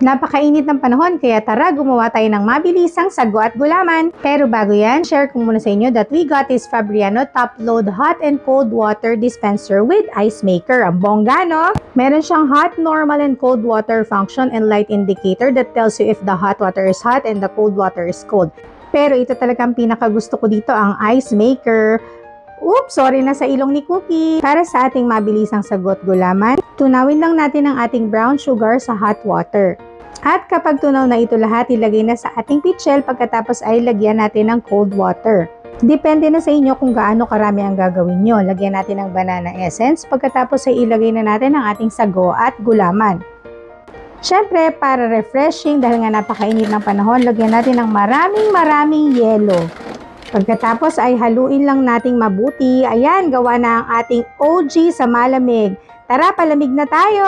Napakainit ng panahon kaya tara gumawa tayo ng mabilisang sago at gulaman. Pero bago yan, share ko muna sa inyo that we got this Fabriano top load hot and cold water dispenser with ice maker. Ang bongga no? Meron siyang hot, normal, and cold water function and light indicator that tells you if the hot water is hot and the cold water is cold. Pero ito talaga ang pinakagusto ko dito, ang ice maker. Oops, sorry na sa ilong ni Cookie. Para sa ating mabilisang sagot gulaman, tunawin lang natin ang ating brown sugar sa hot water. At kapag tunaw na ito lahat, ilagay na sa ating pitchel pagkatapos ay lagyan natin ng cold water. Depende na sa inyo kung gaano karami ang gagawin nyo. Lagyan natin ng banana essence pagkatapos ay ilagay na natin ang ating sago at gulaman. Siyempre, para refreshing dahil nga napakainit ng panahon, lagyan natin ng maraming maraming yelo. Pagkatapos ay haluin lang nating mabuti. Ayan, gawa na ang ating OG sa malamig. Tara, palamig na tayo!